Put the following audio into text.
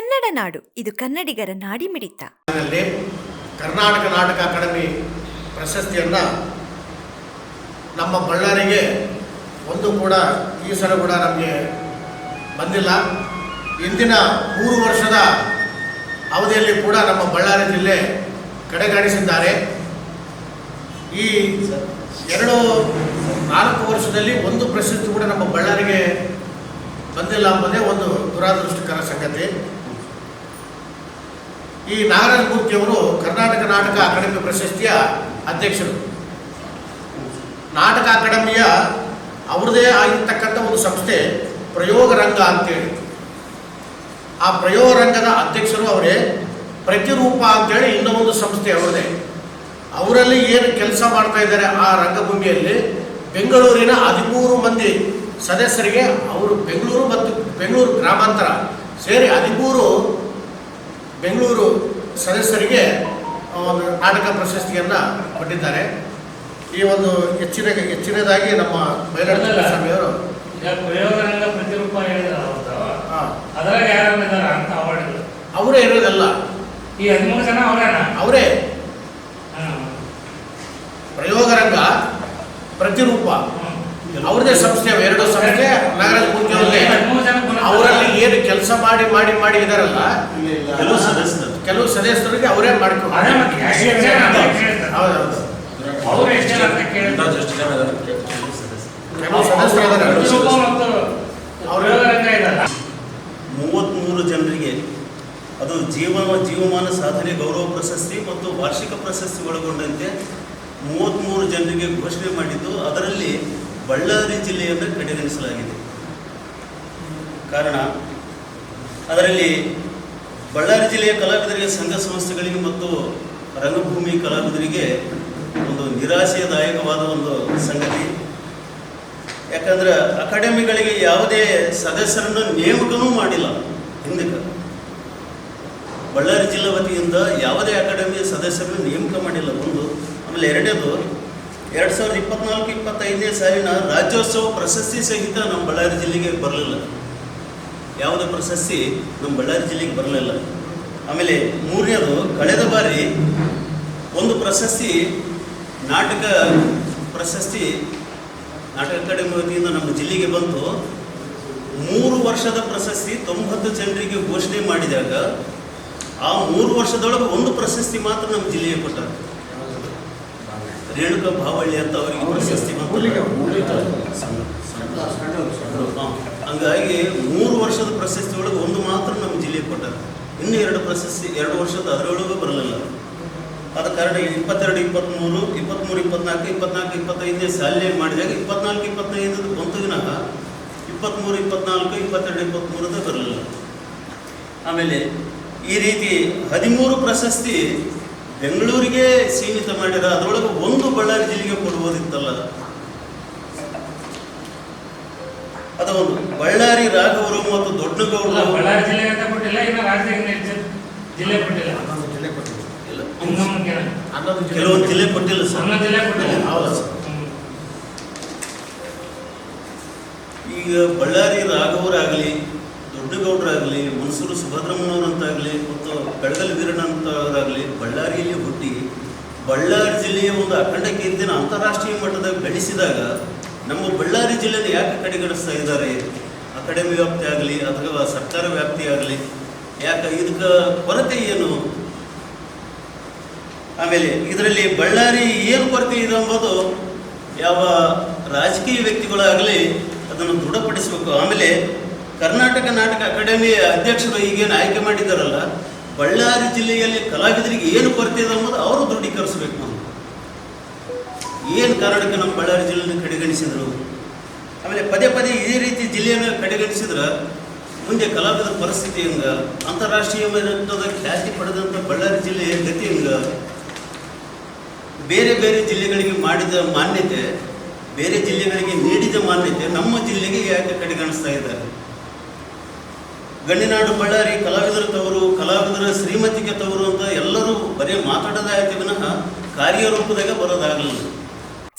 ಕನ್ನಡ ನಾಡು. ಇದು ಕನ್ನಡಿಗರ ನಾಡಿ ಮಿಡಿತ. ಕರ್ನಾಟಕ ನಾಟಕ ಅಕಾಡೆಮಿ ಪ್ರಶಸ್ತಿಯನ್ನು ನಮ್ಮ ಬಳ್ಳಾರಿಗೆ ಒಂದು ಕೂಡ ಈ ಸಲ ಕೂಡ ನಮಗೆ ಬಂದಿಲ್ಲ. ಇಂದಿನ ಮೂರು ವರ್ಷದ ಅವಧಿಯಲ್ಲಿ ಕೂಡ ನಮ್ಮ ಬಳ್ಳಾರಿ ಜಿಲ್ಲೆ ಕಡೆಗಾಣಿಸಿದ್ದಾರೆ. ಈ ಎರಡು ನಾಲ್ಕು ವರ್ಷದಲ್ಲಿ ಒಂದು ಪ್ರಶಸ್ತಿ ಕೂಡ ನಮ್ಮ ಬಳ್ಳಾರಿಗೆ ಬಂದಿಲ್ಲ ಅಂಬುದೇ ಒಂದು ದುರಾದೃಷ್ಟಕರ ಸಂಗತಿ. ಈ ನಾಗರಾಜ ಮೂರ್ತಿಯವರು ಕರ್ನಾಟಕ ನಾಟಕ ಅಕಾಡೆಮಿ ಪ್ರಶಸ್ತಿಯ ಅಧ್ಯಕ್ಷರು. ನಾಟಕ ಅಕಾಡೆಮಿಯ ಅವ್ರದೇ ಆಗಿರ್ತಕ್ಕಂಥ ಒಂದು ಸಂಸ್ಥೆ, ಪ್ರಯೋಗ ರಂಗ ಅಂತೇಳಿ. ಆ ಪ್ರಯೋಗ ರಂಗದ ಅಧ್ಯಕ್ಷರು ಅವರೇ. ಪ್ರತಿರೂಪ ಅಂತೇಳಿ ಇನ್ನೊಂದು ಸಂಸ್ಥೆ ಅವರದೇ ಅವರಲ್ಲಿ ಏನು ಕೆಲಸ ಮಾಡ್ತಾ ಇದ್ದಾರೆ ಆ ರಂಗಭೂಮಿಯಲ್ಲಿ, ಬೆಂಗಳೂರಿನ ಹದಿಮೂರು ಮಂದಿ ಸದಸ್ಯರಿಗೆ ಅವರು ಬೆಂಗಳೂರು ಮತ್ತು ಬೆಂಗಳೂರು ಗ್ರಾಮಾಂತರ ಸೇರಿ ಹದಿಮೂರು ಬೆಂಗಳೂರು ಸದಸ್ಯರಿಗೆ ಒಂದು ನಾಟಕ ಪ್ರಶಸ್ತಿಯನ್ನು ಕೊಟ್ಟಿದ್ದಾರೆ. ಈ ಒಂದು ಹೆಚ್ಚಿನ ಹೆಚ್ಚಿನದಾಗಿ ನಮ್ಮ ಬೈಲಾಟ ಸ್ವಾಮಿಯವರು ಪ್ರಯೋಗರಂಗ ಪ್ರತಿರೂಪ ಅದ್ರಾಗ ಯಾರು ಅಂತ ಅವಾರ್ಡ್ಗಳು ಅವರೇ ಇರೋದಲ್ಲ. ಈ ಹದಿಮೂರು ಜನ ಅವರೇನ? ಅವರೇ. ಪ್ರಯೋಗರಂಗ ಪ್ರತಿರೂಪ. ಅವ್ರದೇ ಸಂಸ್ಥೆ ಎರಡು ಸಂಸ್ಥೆ ನಾಗರಾಜ ಮೂರ್ತಿ ಅವರಲ್ಲಿ ಹದಿಮೂರು ಜನ ಗುಣ- ಅವರಲ್ಲಿ ಏನು ಕೆಲಸ ಮಾಡಿ ಮಾಡಿ ಮಾಡಿ ಇದಾರಲ್ಲ? ಕೆಲವು ಸದಸ್ಯರು. ಕೆಲವು ಸದಸ್ಯರಿಗೆ ಅವರೇ ಮತ್ತೆ ಎಷ್ಟು ಜನ ಅಂತ ಕೇಳ್ತಾರೆ. ಹೌದೌದು ಅವ್ರು ಎಷ್ಟು ಜನ ಅಂತ ಕೆಲವು ಸದಸ್ಯರು. ಇದ್ದಾರೆ ಮೂವತ್ತ್ಮೂರು ಜನರಿಗೆ ಅದು ಜೀವನ ಜೀವಮಾನ ಸಾಧನೆ ಗೌರವ ಪ್ರಶಸ್ತಿ ಮತ್ತು ವಾರ್ಷಿಕ ಪ್ರಶಸ್ತಿ ಒಳಗೊಂಡಂತೆ ಮೂವತ್ತ್ಮೂರು ಜನರಿಗೆ ಘೋಷಣೆ ಮಾಡಿದ್ದು ಅದರಲ್ಲಿ ಬಳ್ಳಾರಿ ಜಿಲ್ಲೆಯನ್ನು ಕಡೆಗಣಿಸಲಾಗಿದೆ. ಕಾರಣ ಅದರಲ್ಲಿ ಬಳ್ಳಾರಿ ಜಿಲ್ಲೆಯ ಕಲಾವಿದರಿಗೆ ಸಂಘ ಸಂಸ್ಥೆಗಳಿಗೆ ಮತ್ತು ರಂಗಭೂಮಿ ಕಲಾವಿದರಿಗೆ ಒಂದು ನಿರಾಶೆದಾಯಕವಾದ ಒಂದು ಸಂಗತಿ. ಯಾಕಂದ್ರೆ ಅಕಾಡೆಮಿಗಳಿಗೆ ಯಾವುದೇ ಸದಸ್ಯರನ್ನು ನೇಮಕನೂ ಮಾಡಿಲ್ಲ ಹಿಂದಕ್ಕೆ. ಬಳ್ಳಾರಿ ಜಿಲ್ಲಾ ವತಿಯಿಂದ ಯಾವುದೇ ಅಕಾಡೆಮಿಯ ಸದಸ್ಯರನ್ನು ನೇಮಕ ಮಾಡಿಲ್ಲ. ಒಂದು, ಆಮೇಲೆ ಎರಡನೇದು, ಎರಡು ಸಾವಿರದ ಇಪ್ಪತ್ನಾಲ್ಕು, ಇಪ್ಪತ್ತೈದನೇ ಸಾಲಿನ ರಾಜ್ಯೋತ್ಸವ ಪ್ರಶಸ್ತಿ ಸಹಿತ ನಮ್ಮ ಬಳ್ಳಾರಿ ಜಿಲ್ಲೆಗೆ ಬರಲಿಲ್ಲ. ಯಾವುದೇ ಪ್ರಶಸ್ತಿ ನಮ್ಮ ಬಳ್ಳಾರಿ ಜಿಲ್ಲೆಗೆ ಬರಲಿಲ್ಲ. ಆಮೇಲೆ ಮೂರನೇದು ಕಳೆದ ಬಾರಿ ಒಂದು ಪ್ರಶಸ್ತಿ ನಾಟಕ ಪ್ರಶಸ್ತಿ ನಾಟಕ ಅಕಾಡೆಮಿ ವತಿಯಿಂದ ನಮ್ಮ ಜಿಲ್ಲೆಗೆ ಬಂತು. ಮೂರು ವರ್ಷದ ಪ್ರಶಸ್ತಿ ತೊಂಬತ್ತು ಜನರಿಗೆ ಘೋಷಣೆ ಮಾಡಿದಾಗ ಆ ಮೂರು ವರ್ಷದೊಳಗೆ ಒಂದು ಪ್ರಶಸ್ತಿ ಮಾತ್ರ ನಮ್ಮ ಜಿಲ್ಲೆಗೆ ಕೊಟ್ಟರು. ರೇಣುಕಾ ಭಾವಳ್ಳಿ ಅಂತ ಅವರಿಗೆ ಪ್ರಶಸ್ತಿ ಬಂತು. ಹಂಗಾಗಿ ಮೂರು ವರ್ಷದ ಪ್ರಶಸ್ತಿ ಒಳಗೆ ಒಂದು ಮಾತ್ರ ನಮ್ಮ ಜಿಲ್ಲೆಗೆ ಕೊಟ್ಟರು. ಇನ್ನು ಎರಡು ಪ್ರಶಸ್ತಿ, ಎರಡು ವರ್ಷದ ಅದರೊಳಗೂ ಬರಲಿಲ್ಲ. ಆದ ಕಾರಣ ಇಪ್ಪತ್ತೆರಡು, ಇಪ್ಪತ್ತ್ಮೂರು ಇಪ್ಪತ್ತ್ಮೂರು ಇಪ್ಪತ್ನಾಲ್ಕು ಇಪ್ಪತ್ನಾಲ್ಕು ಇಪ್ಪತ್ತೈದನೇ ಸಾಲಿನಾಗ ಮಾಡಿದಾಗ ಇಪ್ಪತ್ನಾಲ್ಕು ಇಪ್ಪತ್ತೈದು ಬಂತು ವಿನಃ ಇಪ್ಪತ್ತ್ಮೂರು ಇಪ್ಪತ್ನಾಲ್ಕು ಇಪ್ಪತ್ತೆರಡು ಇಪ್ಪತ್ತ್ಮೂರದ ಬರಲಿಲ್ಲ. ಆಮೇಲೆ ಈ ರೀತಿ ಹದಿಮೂರು ಪ್ರಶಸ್ತಿ ಬೆಂಗಳೂರಿಗೆ ಸೀಮಿತ ಮಾಡಿದ ಅದರೊಳಗೆ ಒಂದು ಬಳ್ಳಾರಿ ಜಿಲ್ಲೆಗೆ ಕೊಡುವುದಿತ್ತಲ್ಲ ಅದು ಒಂದು ಬಳ್ಳಾರಿ ರಾಘವರು ಮತ್ತು ದೊಡ್ಡ ದೊಡ್ಡಗೌಡರು ಬಳ್ಳಾರಿ ಜಿಲ್ಲೆ ಅಂತ ಕೊಟ್ಟಿಲ್ಲ ಇನ್ನು ರಾಜಧಾನಿ ಜಿಲ್ಲೆ ಕೊಟ್ಟಿಲ್ಲ. ಹನ್ನೊಂದು ಜಿಲ್ಲೆ ಕೊಟ್ಟಿಲ್ಲ. ಇಲ್ಲ. ಹನ್ನೊಂದು ಕೆಲವೊಂದು ಜಿಲ್ಲೆ ಕೊಟ್ಟಿಲ್ಲ ಸರ್. ಜಿಲ್ಲೆ ಕೊಟ್ಟಿಲ್ಲ. ಹೌದು. ಈಗ ಬಳ್ಳಾರಿ ರಾಘವರಾಗಲಿ ದೊಡ್ಡಗೌಡರಾಗಲಿ ಮನ್ಸೂರು ಸುಭದ್ರಮ್ಮನವರಂತಾಗಲಿ ಮತ್ತು ಬೆಳಗಲ್ ವೀರಣ್ಣಂತವರಾಗಲಿ ಬಳ್ಳಾರಿಯಲ್ಲಿ ಹುಟ್ಟಿ ಬಳ್ಳಾರಿ ಜಿಲ್ಲೆಯ ಒಂದು ಅಖಂಡ ಕೀರ್ತಿನ ಅಂತಾರಾಷ್ಟ್ರೀಯ ಮಟ್ಟದಾಗ ಬೆಳೆಸಿದಾಗ ನಮ್ಮ ಬಳ್ಳಾರಿ ಜಿಲ್ಲೆನ ಯಾಕೆ ಕಡೆಗಣಿಸ್ತಾ ಇದ್ದಾರೆ? ಅಕಾಡೆಮಿ ವ್ಯಾಪ್ತಿ ಆಗಲಿ ಅಥವಾ ಸರ್ಕಾರ ವ್ಯಾಪ್ತಿ ಆಗಲಿ, ಯಾಕೆ ಇದಕ್ಕೆ ಕೊರತೆ ಏನು? ಆಮೇಲೆ ಇದರಲ್ಲಿ ಬಳ್ಳಾರಿ ಏನು ಕೊರತೆ ಇದೆ ಅಂಬೋದು ಯಾವ ರಾಜಕೀಯ ವ್ಯಕ್ತಿಗಳಾಗಲಿ ಅದನ್ನು ದೃಢಪಡಿಸಬೇಕು. ಆಮೇಲೆ ಕರ್ನಾಟಕ ನಾಟಕ ಅಕಾಡೆಮಿಯ ಅಧ್ಯಕ್ಷರು ಈಗೇನು ಆಯ್ಕೆ ಮಾಡಿದ್ದಾರಲ್ಲ, ಬಳ್ಳಾರಿ ಜಿಲ್ಲೆಯಲ್ಲಿ ಕಲಾವಿದರಿಗೆ ಏನು ಕೊರತೆ ಇದೆ ಎಂಬುದು ಅವರು ದೃಢೀಕರಿಸಬೇಕು. ನಾವು ಏನು ಕಾರಣಕ್ಕೆ ನಮ್ಮ ಬಳ್ಳಾರಿ ಜಿಲ್ಲೆಯನ್ನು ಕಡೆಗಣಿಸಿದರು? ಆಮೇಲೆ ಪದೇ ಪದೇ ಇದೇ ರೀತಿ ಜಿಲ್ಲೆಯನ್ನು ಕಡೆಗಣಿಸಿದ್ರೆ, ಮುಂದೆ ಕಲಾವಿದರ ಪರಿಸ್ಥಿತಿ ಹೆಂಗ? ಅಂತಾರಾಷ್ಟ್ರೀಯ ಮಟ್ಟದ ಖ್ಯಾತಿ ಪಡೆದಂಥ ಬಳ್ಳಾರಿ ಜಿಲ್ಲೆಯ ಗತಿ ಹೆಂಗ? ಬೇರೆ ಬೇರೆ ಜಿಲ್ಲೆಗಳಿಗೆ ಮಾಡಿದ ಮಾನ್ಯತೆ, ಬೇರೆ ಜಿಲ್ಲೆಗಳಿಗೆ ನೀಡಿದ ಮಾನ್ಯತೆ ನಮ್ಮ ಜಿಲ್ಲೆಗೆ ಯಾಕೆ ಕಡೆಗಣಿಸ್ತಾ ಇದ್ದಾರೆ? ಗಣ್ಯನಾಡು ಬಳ್ಳಾರಿ ಕಲಾವಿದರ ತವರು, ಕಲಾವಿದರ ಶ್ರೀಮತಿಗೆ ತವರು ಅಂತ ಎಲ್ಲರೂ ಬರೀ ಮಾತಾಡೋದಾಯ್ತು ವಿನಃ ಕಾರ್ಯರೂಪದಾಗ ಬರೋದಾಗಲಿಲ್ಲ.